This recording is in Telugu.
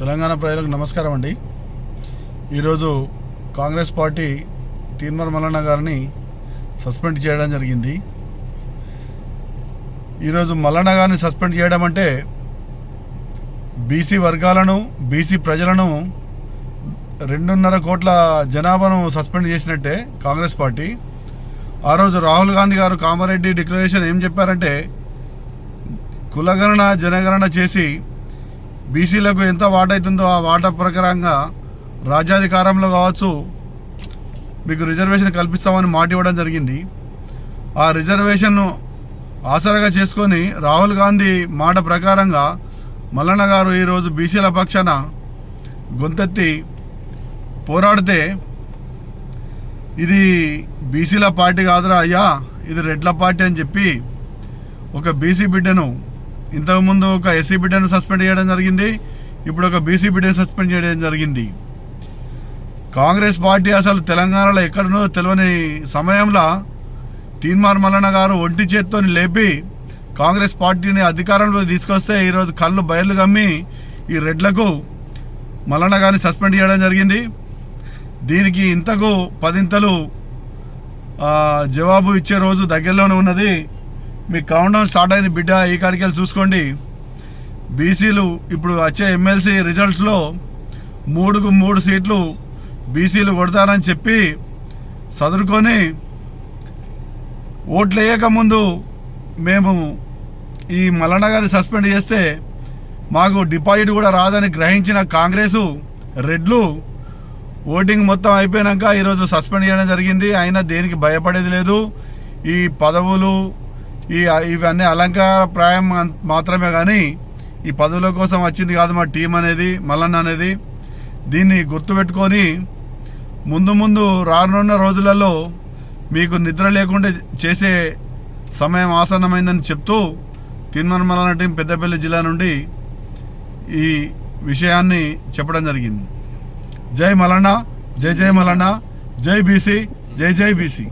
తెలంగాణ ప్రజలకు నమస్కారం అండి. ఈరోజు కాంగ్రెస్ పార్టీ తీన్మర్ మల్లన్న గారిని సస్పెండ్ చేయడం జరిగింది. ఈరోజు మల్లన్న గారిని సస్పెండ్ చేయడం అంటే బీసీ వర్గాలను బీసీ ప్రజలను రెండున్నర కోట్ల జనాభాను సస్పెండ్ చేసినట్టే కాంగ్రెస్ పార్టీ. ఆ రోజు రాహుల్ గాంధీ గారు కామారెడ్డి డిక్లరేషన్ ఏం చెప్పారంటే కులగణన జనగణన చేసి బీసీలకు ఎంత వాట అవుతుందో ఆ వాట ప్రకారంగా రాజ్యాధికారంలో కావచ్చు మీకు రిజర్వేషన్ కల్పిస్తామని మాట ఇవ్వడం జరిగింది. ఆ రిజర్వేషన్ను ఆసరాగా చేసుకొని రాహుల్ గాంధీ మాట ప్రకారంగా మల్లన్న గారు ఈరోజు బీసీల పక్షాన గొంతెత్తి పోరాడితే ఇది బీసీల పార్టీ కాదురా అయ్యా ఇది రెడ్ల పార్టీ అని చెప్పి ఒక బీసీ బిడ్డను ఇంతకుముందు ఒక ఎస్సీ బిడ్డను సస్పెండ్ చేయడం జరిగింది ఇప్పుడు ఒక బీసీ బిడ్డను సస్పెండ్ చేయడం జరిగింది. కాంగ్రెస్ పార్టీ అసలు తెలంగాణలో ఎక్కడనో తెలియని సమయంలో తీన్మార్ మల్లన్న గారు ఒంటి చేత్తో లేపి కాంగ్రెస్ పార్టీని అధికారంలో తీసుకొస్తే ఈరోజు కళ్ళు బయలు గమ్మి ఈ రెడ్లకు మల్లన్న గారిని సస్పెండ్ చేయడం జరిగింది. దీనికి ఇంతకు పదింతలు జవాబు ఇచ్చే రోజు దగ్గరలోనే ఉన్నది. మీ కౌంట్ డౌన్ స్టార్ట్ అయింది బిడ్డ ఈ కాడికి వెళ్ళి చూసుకోండి. బీసీలు ఇప్పుడు వచ్చే ఎమ్మెల్సీ రిజల్ట్స్లో మూడుకు మూడు సీట్లు బీసీలు కొడతారని చెప్పి చదువుకొని ఓట్లు వేయక ముందు మేము ఈ మల్లన్న గారిని సస్పెండ్ చేస్తే మాకు డిపాజిట్ కూడా రాదని గ్రహించిన కాంగ్రెసు రెడ్లు ఓటింగ్ మొత్తం అయిపోయాక ఈరోజు సస్పెండ్ చేయడం జరిగింది. అయినా దేనికి భయపడేది లేదు. ఈ పదవులు ఈ ఇవన్నీ అలంకార ప్రాయం మాత్రమే కానీ ఈ పదవుల కోసం వచ్చింది కాదు మా టీం అనేది మల్లన్న అనేది. దీన్ని గుర్తుపెట్టుకొని ముందు ముందు రానున్న రోజులలో మీకు నిద్ర లేకుండా చేసే సమయం ఆసన్నమైందని చెప్తూ తిన్మన్ మల్లన్న టీం పెద్దపల్లి జిల్లా నుండి ఈ విషయాన్ని చెప్పడం జరిగింది. జై మల్లన్న జై జై మల్లన్న జై బీసీ జై జై బీసీ.